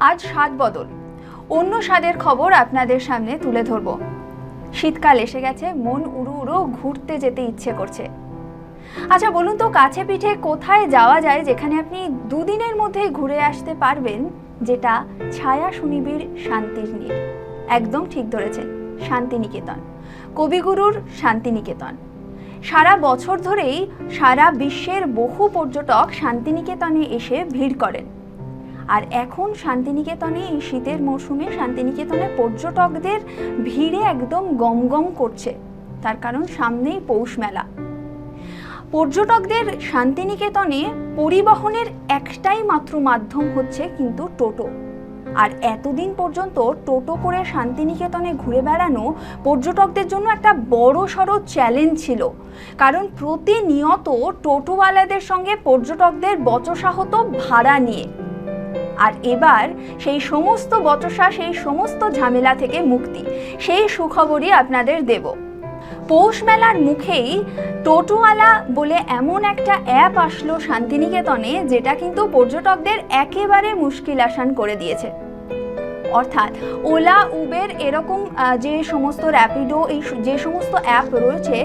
আজ স্বাদ বদল। অন্য স্বাদের খবর আপনাদের সামনে তুলে ধরব। শীতকাল এসে গেছে, মন উড়ু উড়ো ঘুরতে যেতে ইচ্ছে করছে। আচ্ছা বলুন তো, কাছে পিঠে কোথায় যাওয়া যায় যেখানে আপনি দুদিনের মধ্যেই ঘুরে আসতে পারবেন, যেটা ছায়া সুনিবিড় শান্তির নীড় একদম ঠিক ধরেছেন, শান্তিনিকেতন। কবিগুরুর শান্তিনিকেতন। সারা বছর ধরেই সারা বিশ্বের বহু পর্যটক শান্তিনিকেতনে এসে ভিড় করেন। আর এখন শান্তিনিকেতনে এই শীতের মরশুমে শান্তিনিকেতনে পর্যটকদের ভিড়ে একদম গমগম করছে। তার কারণ সামনেই পৌষ মেলা। পর্যটকদের শান্তিনিকেতনে পরিবহনের একটাই মাত্র মাধ্যম হচ্ছে কিন্তু টোটো। আর এতদিন পর্যন্ত টোটো করে শান্তিনিকেতনে ঘুরে বেড়ানো পর্যটকদের জন্য একটা বড় সড়ো চ্যালেঞ্জ ছিল। কারণ প্রতিনিয়ত টোটোওয়ালাদের সঙ্গে পর্যটকদের বচসা হতো ভাড়া নিয়ে। আর এবার সেই সমস্ত বচসা, সেই সমস্ত ঝামেলা থেকে মুক্তি। সেই সুখবরই আপনাদের দেব। পৌষ মেলার মুখেই টোটোওয়ালা বলে এমন একটা অ্যাপ আসলো শান্তিনিকেতনে, যেটা কিন্তু পর্যটকদের একেবারে মুশকিল আসান করে দিয়েছে। অর্থাৎ ওলা, উবের এরকম যে সমস্ত র্যাপিডো এই যে সমস্ত অ্যাপ রয়েছে,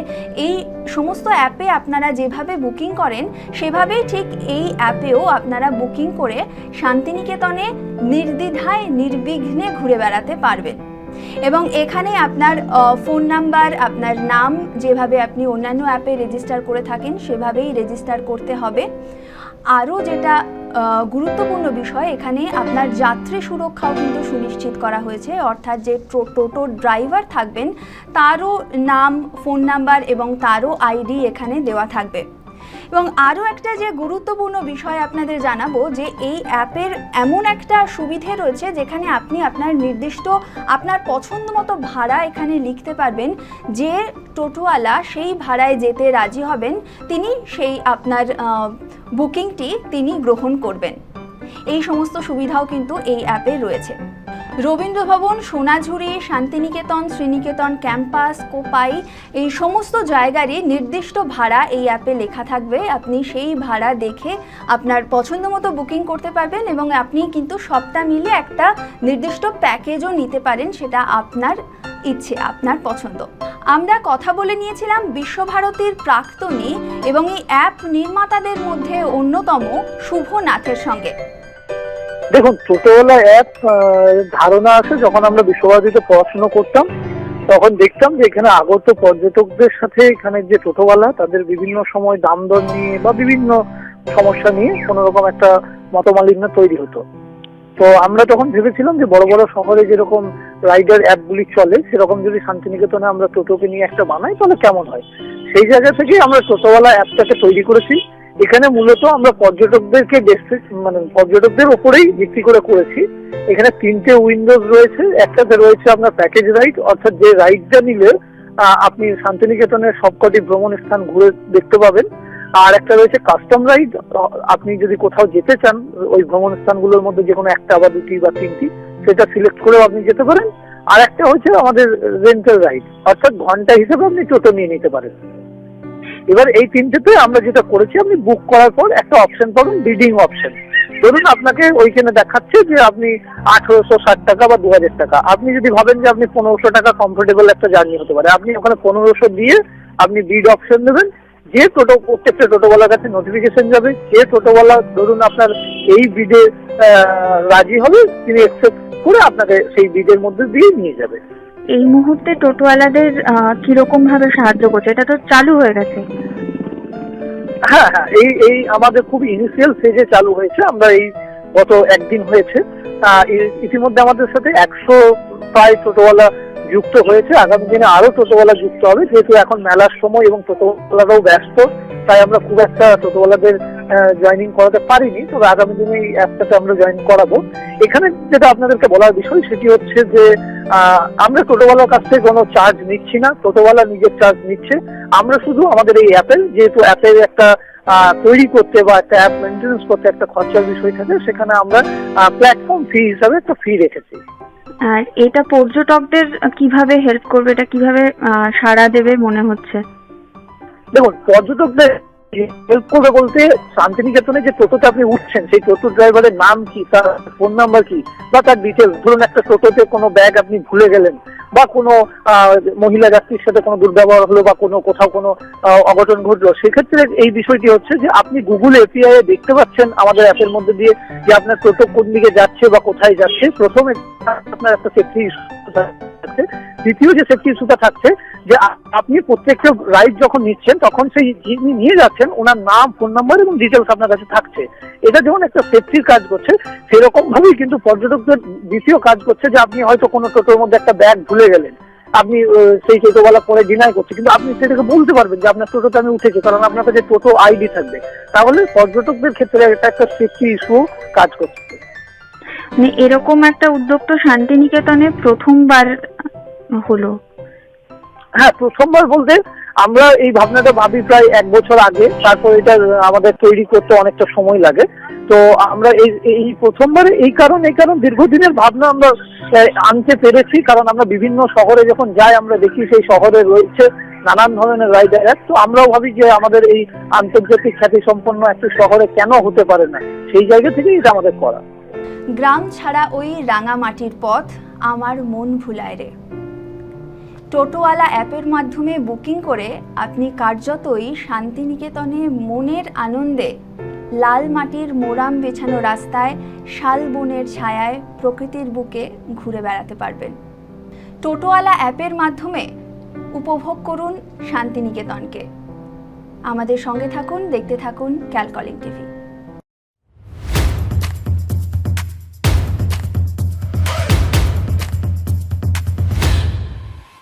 এই সমস্ত অ্যাপে আপনারা যেভাবে বুকিং করেন, সেভাবেই ঠিক এই অ্যাপেও আপনারা বুকিং করে শান্তিনিকেতনে নির্দ্বিধায়, নির্বিঘ্নে ঘুরে বেড়াতে পারবেন। এবং এখানে আপনার ফোন নাম্বার আপনার নাম, যেভাবে আপনি অন্যান্য অ্যাপে রেজিস্টার করে থাকেন, সেভাবেই রেজিস্টার করতে হবে। আরও যেটা গুরুত্বপূর্ণ বিষয়, এখানে আপনার যাত্রী সুরক্ষাও কিন্তু সুনিশ্চিত করা হয়েছে। অর্থাৎ যে টোটো ড্রাইভার থাকবেন, তারও নাম, ফোন নাম্বার এবং তারও আইডি এখানে দেওয়া থাকবে। এবং আরও একটা যে গুরুত্বপূর্ণ বিষয় আপনাদের জানাব, যে এই অ্যাপের এমন একটা সুবিধে রয়েছে, যেখানে আপনি আপনার নির্দিষ্ট, আপনার পছন্দ মতো ভাড়া এখানে লিখতে পারবেন। যে টোটোওয়ালা সেই ভাড়ায় যেতে রাজি হবেন, তিনি সেই আপনার বুকিংটি তিনি গ্রহণ করবেন। এই সমস্ত সুবিধাও কিন্তু এই অ্যাপে রয়েছে। রবীন্দ্র ভবন সোনাঝুরি, শান্তিনিকেতন, শ্রীনিকেতন ক্যাম্পাস, কোপাই, এই সমস্ত জায়গারই নির্দিষ্ট ভাড়া এই অ্যাপে লেখা থাকবে। আপনি সেই ভাড়া দেখে আপনার পছন্দ মতো বুকিং করতে পারবেন এবং আপনি কিন্তু সবটা মিলে একটা নির্দিষ্ট প্যাকেজও নিতে পারেন, সেটা আপনার ইচ্ছে, আপনার পছন্দ। আমরা কথা বলে নিয়েছিলাম বিশ্বভারতীর প্রাক্তনী এবং এই অ্যাপ নির্মাতাদের মধ্যে অন্যতম শুভ নাথের সঙ্গে। দেখুন ছোটবেলা অ্যাপ ধারণা আছে, যখন আমরা বিশ্বভারতীতে পড়াশোনা করতাম, তখন দেখতাম যে এখানে আগত পর্যটকদের সাথে এখানে যে টোটোওয়ালা তাদের বিভিন্ন সময় দাম দর নিয়ে বা বিভিন্ন সমস্যা নিয়ে কোনো রকম একটা মতমালিন্য তৈরি হতো। তো আমরা তখন ভেবেছিলাম যে বড় বড় শহরে যেরকম রাইডার অ্যাপগুলি চলে, সেরকম যদি শান্তিনিকেতনে আমরা টোটোকে নিয়ে একটা বানাই, তাহলে কেমন হয়? সেই জায়গা থেকে আমরা টোটোওয়ালা অ্যাপটাকে তৈরি করেছি। এখানে মূলত আমরা পর্যটকদেরকে মানে পর্যটকদের ওপরেই ভিত্তি করে করেছি। এখানে তিনটে উইন্ডোজ রয়েছে, একটাতে রয়েছে আপনার প্যাকেজ রাইড অর্থাৎ যে রাইডটা নিলে আপনি শান্তিনিকেতনের সবকটি ভ্রমণ স্থান ঘুরে দেখতে পাবেন। আর একটা রয়েছে কাস্টম রাইড আপনি যদি কোথাও যেতে চান, ওই ভ্রমণ স্থানগুলোর মধ্যে যে কোনো একটা বা দুটি বা তিনটি, সেটা সিলেক্ট করেও আপনি যেতে পারেন। আর একটা হচ্ছে আমাদের রেন্টাল রাইড অর্থাৎ ঘণ্টা হিসেবে আপনি টোটো নিয়ে নিতে পারেন। এবার এই তিনটেতে আমরা যেটা করেছি, আপনি বুক করার পর একটা অপশন পাবেন বিডিং অপশন ধরুন আপনাকে ওইখানে দেখাচ্ছে যে আপনি আঠারোশো ষাট টাকা বা দু হাজার টাকা। আপনি যদি ভাবেন যে আপনি পনেরোশো টাকা কমফোর্টেবল একটা জার্নি হতে পারে, আপনি ওখানে পনেরোশো দিয়ে আপনি বিড অপশন দেবেন যে টোটো প্রত্যেকটা টোটোওয়ালার কাছে নোটিফিকেশন যাবে যে টোটোওয়ালা ধরুন আপনার এই বিডে রাজি হবে তিনি অ্যাকসেপ্ট করে আপনাকে সেই বিডের মধ্যে দিয়ে নিয়ে যাবে। এই মুহূর্তে টোটোওয়ালাদের কীরকম ভাবে সাহায্য করছে? এটা তো চালু হয়ে গেছে। হ্যাঁ হ্যাঁ এই এই আমাদের খুব ইনিশিয়াল স্টেজে চালু হয়েছে। আমরা এই গত একদিন হয়েছে। ইতিমধ্যে আমাদের সাথে একশো প্রায় টোটোওয়ালা যুক্ত হয়েছে। আগামী দিনে আরও টোটোওয়ালা যুক্ত হবে। যেহেতু এখন মেলার সময় এবং টোটোওয়ালারাও ব্যস্ত, তাই আমরা খুব একটা টোটোওয়ালাদের জয়েনিং করাতে পারিনি। তবে আগামী দিনে এই অ্যাপটাতে আমরা জয়েন করাবো। এখানে যেটা আপনাদেরকে বলার বিষয়, সেটি হচ্ছে যে আমরা টোটোওয়ালার কাছ থেকে কোনো চার্জ নিচ্ছি না। টোটোওয়ালা নিজের চার্জ নিচ্ছে। আমরা শুধু আমাদের এই অ্যাপের যেহেতু অ্যাপের একটা তৈরি করতে বা একটা অ্যাপ মেনটেন্স করতে একটা খরচার বিষয় থাকে, সেখানে আমরা প্ল্যাটফর্ম ফি হিসাবে একটা ফি রেখেছি। আর এটা পর্যটকদের কীভাবে হেল্প করবে এটা কীভাবে সাড়া দেবে মনে হচ্ছে? দেখুন পর্যটকদের হেল্প করবে বলতে শান্তিনিকেতনে যে টোটোতে আপনি উঠছেন, সেই টোটো ড্রাইভারের নাম কি, তার ফোন নাম্বার কি, বা তার ডিটেলস ধরুন একটা টোটোতে কোনো ব্যাগ আপনি ভুলে গেলেন, বা কোনো মহিলা যাত্রীর সাথে কোনো দুর্ব্যবহার হলো, বা কোনো কোথাও কোনো অঘটন ঘটলো, সেক্ষেত্রে এই বিষয়টি হচ্ছে যে আপনি গুগল এপিআই দেখতে পাচ্ছেন আমাদের অ্যাপের মধ্যে দিয়ে যে আপনার টোটো কোন দিকে যাচ্ছে বা কোথায় যাচ্ছে। প্রথমে আপনার একটা সেফটি থাকছে। দ্বিতীয় যে সেফটি ইস্যুটা থাকছে যে আপনি প্রত্যেকটা রাইড যখন নিচ্ছেন, তখন সেই যিনি নিয়ে যাচ্ছেন, ওনার নাম ফোন নাম্বার এবং ডিটেলস আপনার কাছে থাকছে। এটা যেমন একটা সেফটির কাজ করছে। সেরকম ভাবেই কিন্তু পর্যটকদের দ্বিতীয় কাজ করছে যে আপনি হয়তো কোনো টোটোর মধ্যে একটা ব্যাগ ভুলে গেলেন। আপনি সেই টোটোওয়ালা পরে ডিনাই করছে। কিন্তু আপনি সেটাকে বলতে পারবেন যে আপনার টোটোতে আমি উঠেছি, কারণ আপনার কাছে টোটো আইডি থাকবে। তাহলে পর্যটকদের ক্ষেত্রে এটা একটা সেফটি ইস্যু কাজ করছে। মানে এরকম একটা উদ্যোগ তো শান্তিনিকেতনে প্রথমবার হলো। হ্যাঁ প্রথমবার বলতে আমরা এই ভাবনাটা ভাবি প্রায় এক বছর আগে। তারপর এটা আমাদের তৈরি করতে অনেকটা সময় লাগে। তো আমরা এই এই প্রথমবার এই কারণ এই কারণ দীর্ঘদিনের ভাবনা আমরা আনতে পেরেছি। কারণ আমরা বিভিন্ন শহরে যখন যাই, আমরা দেখি সেই শহরে রয়েছে নানান ধরনের রাইডার তো আমরাও ভাবি যে আমাদের এই আন্তর্জাতিক খ্যাতি সম্পন্ন একটা শহরে কেন হতে পারে না? সেই জায়গা থেকেই এটা আমাদের করা। গ্রাম ছাড়া ওই রাঙামাটির পথ আমার মন ভুলায় রে। টোটোওয়ালা অ্যাপের মাধ্যমে বুকিং করে আপনি কার্যতই শান্তিনিকেতনে মনের আনন্দে লাল মাটির মোরাম বেছানো রাস্তায় শাল বনের ছায়ায় প্রকৃতির বুকে ঘুরে বেড়াতে পারবেন। টোটোওয়ালা অ্যাপের মাধ্যমে উপভোগ করুন শান্তিনিকেতনকে। আমাদের সঙ্গে থাকুন, দেখতে থাকুন ক্যালকলিং টিভি।